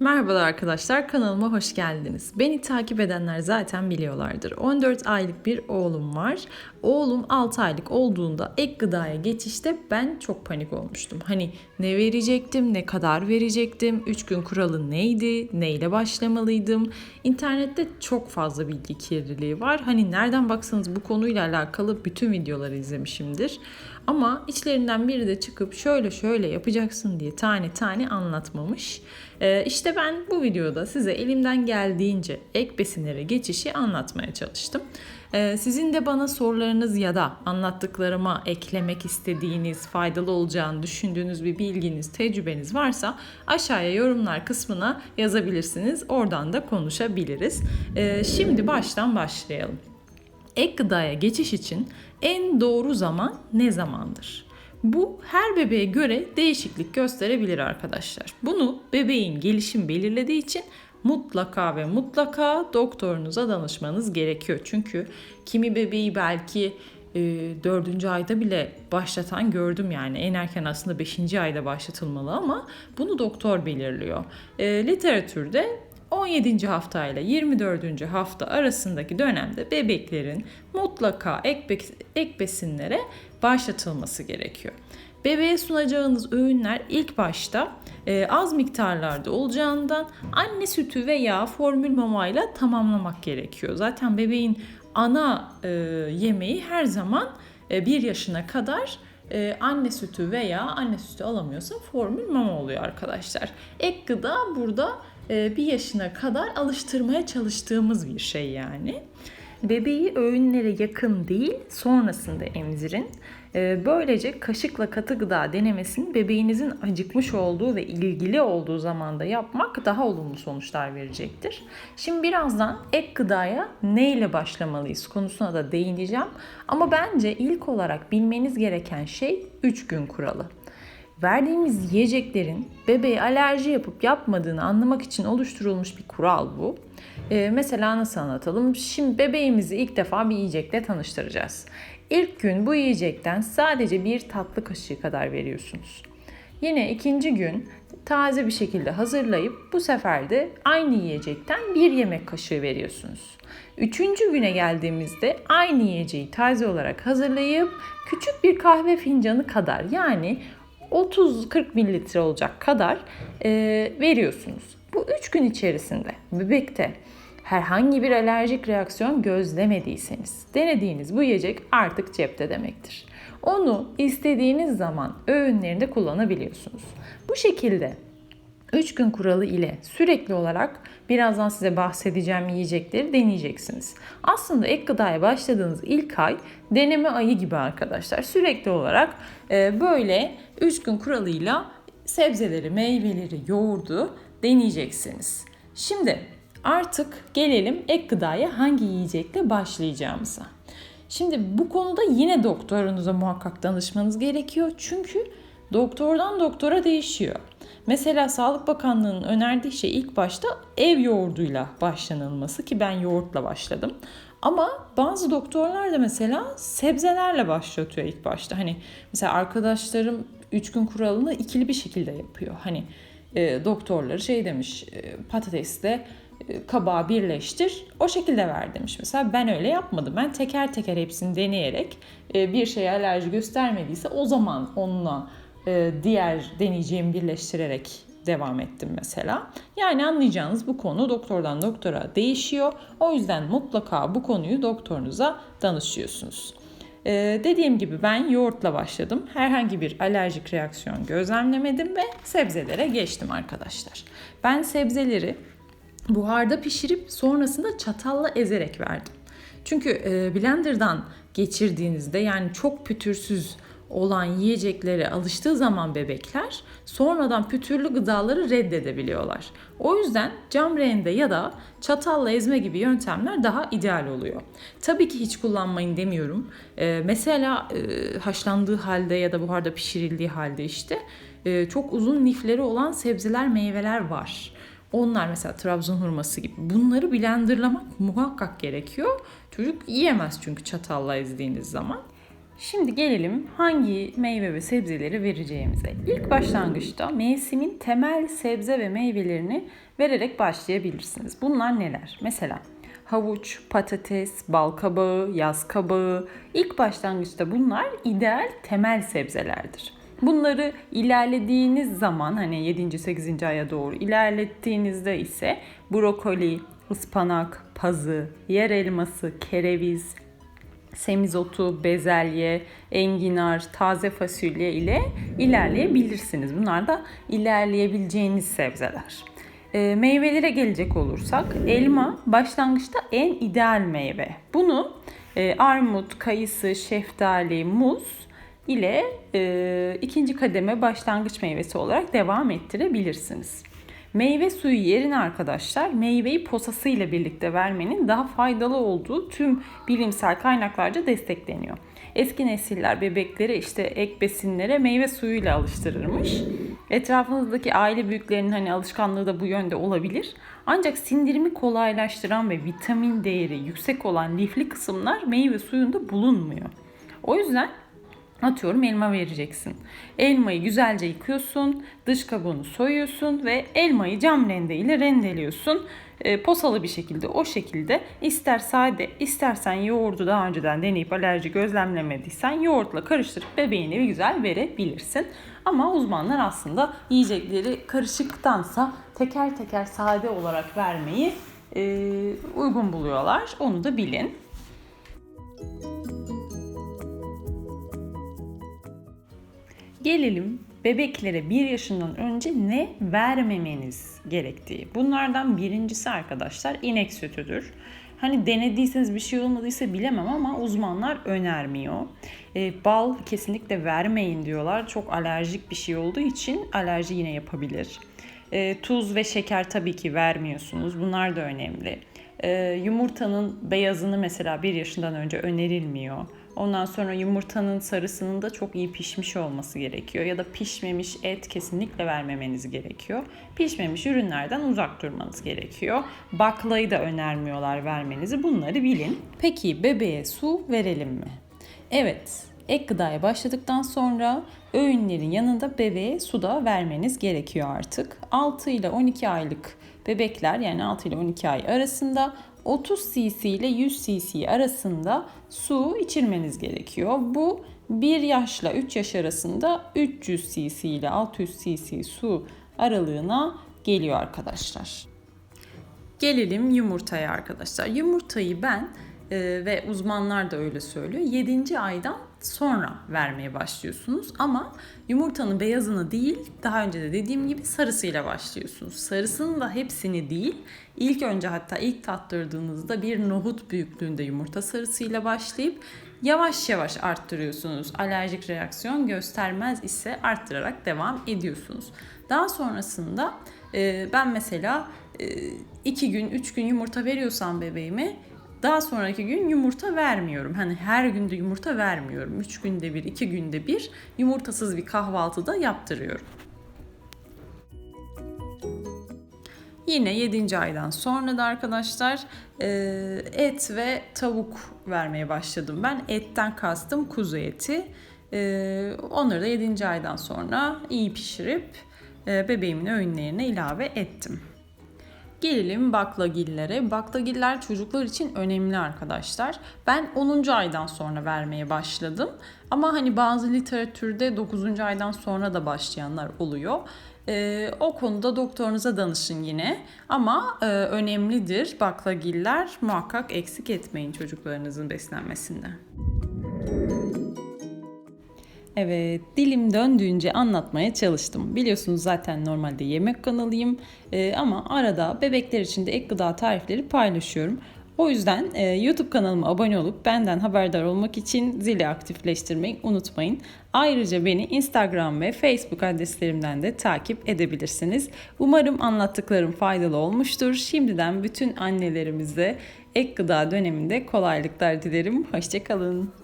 Merhabalar arkadaşlar kanalıma hoş geldiniz. Beni takip edenler zaten biliyorlardır. 14 aylık bir oğlum var. Oğlum 6 aylık olduğunda ek gıdaya geçişte ben çok panik olmuştum. Hani ne verecektim, ne kadar verecektim, 3 gün kuralı neydi, neyle başlamalıydım. İnternette çok fazla bilgi kirliliği var. Hani nereden baksanız bu konuyla alakalı bütün videoları izlemişimdir. Ama içlerinden biri de çıkıp şöyle şöyle yapacaksın diye tane tane anlatmamış. Ee, işte ben bu videoda size elimden geldiğince ek besinlere geçişi anlatmaya çalıştım. Ee, sizin de bana sorularınız ya da anlattıklarıma eklemek istediğiniz, faydalı olacağını düşündüğünüz bir bilginiz, tecrübeniz varsa aşağıya yorumlar kısmına yazabilirsiniz. Oradan da konuşabiliriz. Ee, şimdi baştan başlayalım. Ek gıdaya geçiş için en doğru zaman ne zamandır? Bu her bebeğe göre değişiklik gösterebilir arkadaşlar. Bunu bebeğin gelişim belirlediği için mutlaka ve mutlaka doktorunuza danışmanız gerekiyor. Çünkü kimi bebeği belki e, dördüncü ayda bile başlatan gördüm yani. En erken aslında beşinci ayda başlatılmalı ama bunu doktor belirliyor. E, literatürde 17. hafta ile 24. hafta arasındaki dönemde bebeklerin mutlaka ek, ek besinlere başlatılması gerekiyor. Bebeğe sunacağınız öğünler ilk başta e, az miktarlarda olacağından anne sütü veya formül mamayla tamamlamak gerekiyor. Zaten bebeğin ana e, yemeği her zaman e, yaşına kadar e, anne sütü veya anne sütü alamıyorsa formül mama oluyor arkadaşlar. Ek gıda burada bir yaşına kadar alıştırmaya çalıştığımız bir şey yani. Bebeği öğünlere yakın değil sonrasında emzirin. Ee, böylece kaşıkla katı gıda denemesini bebeğinizin acıkmış olduğu ve ilgili olduğu zamanda yapmak daha olumlu sonuçlar verecektir. Şimdi birazdan ek gıdaya neyle başlamalıyız konusuna da değineceğim. Ama bence ilk olarak bilmeniz gereken şey 3 gün kuralı. Verdiğimiz yiyeceklerin bebeğe alerji yapıp yapmadığını anlamak için oluşturulmuş bir kural bu. Ee, mesela nasıl anlatalım? Şimdi bebeğimizi ilk defa bir yiyecekle tanıştıracağız. İlk gün bu yiyecekten sadece bir tatlı kaşığı kadar veriyorsunuz. Yine ikinci gün taze bir şekilde hazırlayıp bu sefer de aynı yiyecekten bir yemek kaşığı veriyorsunuz. Üçüncü güne geldiğimizde aynı yiyeceği taze olarak hazırlayıp küçük bir kahve fincanı kadar yani 30-40 mililitre olacak kadar e, veriyorsunuz. Bu 3 gün içerisinde bebekte herhangi bir alerjik reaksiyon gözlemediyseniz denediğiniz bu yiyecek artık cepte demektir. Onu istediğiniz zaman öğünlerinde kullanabiliyorsunuz. Bu şekilde 3 gün kuralı ile sürekli olarak birazdan size bahsedeceğim yiyecekleri deneyeceksiniz. Aslında ek gıdaya başladığınız ilk ay deneme ayı gibi arkadaşlar. Sürekli olarak e, böyle 3 gün kuralıyla sebzeleri, meyveleri, yoğurdu deneyeceksiniz. Şimdi artık gelelim ek gıdaya hangi yiyecekle başlayacağımıza. Şimdi bu konuda yine doktorunuza muhakkak danışmanız gerekiyor. Çünkü doktordan doktora değişiyor. Mesela Sağlık Bakanlığı'nın önerdiği şey ilk başta ev yoğurduyla başlanılması ki ben yoğurtla başladım. Ama bazı doktorlar da mesela sebzelerle başlatıyor ilk başta. Hani mesela arkadaşlarım 3 gün kuralını ikili bir şekilde yapıyor. Hani e, doktorları şey demiş e, patatesle e, kabağı birleştir o şekilde ver demiş. Mesela ben öyle yapmadım. Ben teker teker hepsini deneyerek e, bir şeye alerji göstermediyse o zaman onunla diğer deneyeceğimi birleştirerek devam ettim mesela. Yani anlayacağınız bu konu doktordan doktora değişiyor. O yüzden mutlaka bu konuyu doktorunuza danışıyorsunuz. Ee, dediğim gibi ben yoğurtla başladım. Herhangi bir alerjik reaksiyon gözlemlemedim ve sebzelere geçtim arkadaşlar. Ben sebzeleri buharda pişirip sonrasında çatalla ezerek verdim. Çünkü e, blenderdan geçirdiğinizde yani çok pütürsüz olan yiyeceklere alıştığı zaman bebekler sonradan pütürlü gıdaları reddedebiliyorlar. O yüzden cam rende ya da çatalla ezme gibi yöntemler daha ideal oluyor. Tabii ki hiç kullanmayın demiyorum. Ee, mesela e, haşlandığı halde ya da buharda pişirildiği halde işte e, çok uzun lifleri olan sebzeler, meyveler var. Onlar mesela Trabzon hurması gibi. Bunları blenderlamak muhakkak gerekiyor. Çocuk yiyemez çünkü çatalla ezdiğiniz zaman. Şimdi gelelim hangi meyve ve sebzeleri vereceğimize. İlk başlangıçta mevsimin temel sebze ve meyvelerini vererek başlayabilirsiniz. Bunlar neler? Mesela havuç, patates, bal kabağı, yaz kabağı. İlk başlangıçta bunlar ideal temel sebzelerdir. Bunları ilerlediğiniz zaman hani 7. 8. aya doğru ilerlettiğinizde ise brokoli, ıspanak, pazı, yer elması, kereviz, semizotu, bezelye, enginar, taze fasulye ile ilerleyebilirsiniz. Bunlar da ilerleyebileceğiniz sebzeler. E, meyvelere gelecek olursak elma başlangıçta en ideal meyve. Bunu e, armut, kayısı, şeftali, muz ile e, ikinci kademe başlangıç meyvesi olarak devam ettirebilirsiniz. Meyve suyu yerine arkadaşlar meyveyi posası ile birlikte vermenin daha faydalı olduğu tüm bilimsel kaynaklarca destekleniyor. Eski nesiller bebekleri işte ek besinlere meyve suyuyla alıştırırmış. Etrafınızdaki aile büyüklerinin hani alışkanlığı da bu yönde olabilir. Ancak sindirimi kolaylaştıran ve vitamin değeri yüksek olan lifli kısımlar meyve suyunda bulunmuyor. O yüzden Atıyorum elma vereceksin. Elmayı güzelce yıkıyorsun, dış kabuğunu soyuyorsun ve elmayı cam rende ile rendeliyorsun. E, posalı bir şekilde o şekilde ister sade istersen yoğurdu daha önceden deneyip alerji gözlemlemediysen yoğurtla karıştırıp bebeğine bir güzel verebilirsin. Ama uzmanlar aslında yiyecekleri karışıktansa teker teker sade olarak vermeyi e, uygun buluyorlar. Onu da bilin. Gelelim bebeklere bir yaşından önce ne vermemeniz gerektiği. Bunlardan birincisi arkadaşlar inek sütüdür. Hani denediyseniz bir şey olmadıysa bilemem ama uzmanlar önermiyor. E, bal kesinlikle vermeyin diyorlar. Çok alerjik bir şey olduğu için alerji yine yapabilir. E, tuz ve şeker tabii ki vermiyorsunuz. Bunlar da önemli. E, yumurtanın beyazını mesela bir yaşından önce önerilmiyor. Ondan sonra yumurtanın sarısının da çok iyi pişmiş olması gerekiyor. Ya da pişmemiş et kesinlikle vermemeniz gerekiyor. Pişmemiş ürünlerden uzak durmanız gerekiyor. Baklayı da önermiyorlar vermenizi. Bunları bilin. Peki bebeğe su verelim mi? Evet, ek gıdaya başladıktan sonra öğünlerin yanında bebeğe su da vermeniz gerekiyor artık. 6 ile 12 aylık bebekler yani 6 ile 12 ay arasında 30 cc ile 100 cc arasında su içirmeniz gerekiyor. Bu 1 yaşla 3 yaş arasında 300 cc ile 600 cc su aralığına geliyor arkadaşlar. Gelelim yumurtaya arkadaşlar. Yumurtayı ben e, ve uzmanlar da öyle söylüyor. 7. aydan sonra vermeye başlıyorsunuz ama yumurtanın beyazını değil daha önce de dediğim gibi sarısıyla başlıyorsunuz. Sarısının da hepsini değil ilk önce hatta ilk tattırdığınızda bir nohut büyüklüğünde yumurta sarısıyla başlayıp yavaş yavaş arttırıyorsunuz. Alerjik reaksiyon göstermez ise arttırarak devam ediyorsunuz. Daha sonrasında e, ben mesela 2 e, gün 3 gün yumurta veriyorsam bebeğime daha sonraki gün yumurta vermiyorum. Hani her günde yumurta vermiyorum. 3 günde bir, 2 günde bir yumurtasız bir kahvaltı da yaptırıyorum. Yine 7. aydan sonra da arkadaşlar e, et ve tavuk vermeye başladım ben. Etten kastım kuzu eti. E, onları da 7. aydan sonra iyi pişirip e, bebeğimin öğünlerine ilave ettim. Gelelim baklagillere. Baklagiller çocuklar için önemli arkadaşlar. Ben 10. aydan sonra vermeye başladım. Ama hani bazı literatürde 9. aydan sonra da başlayanlar oluyor. Ee, o konuda doktorunuza danışın yine. Ama e, önemlidir baklagiller muhakkak eksik etmeyin çocuklarınızın beslenmesinde. Evet, dilim döndüğünce anlatmaya çalıştım. Biliyorsunuz zaten normalde yemek kanalıyım ee, ama arada bebekler için de ek gıda tarifleri paylaşıyorum. O yüzden e, YouTube kanalıma abone olup benden haberdar olmak için zili aktifleştirmeyi unutmayın. Ayrıca beni Instagram ve Facebook adreslerimden de takip edebilirsiniz. Umarım anlattıklarım faydalı olmuştur. Şimdiden bütün annelerimize ek gıda döneminde kolaylıklar dilerim. Hoşçakalın.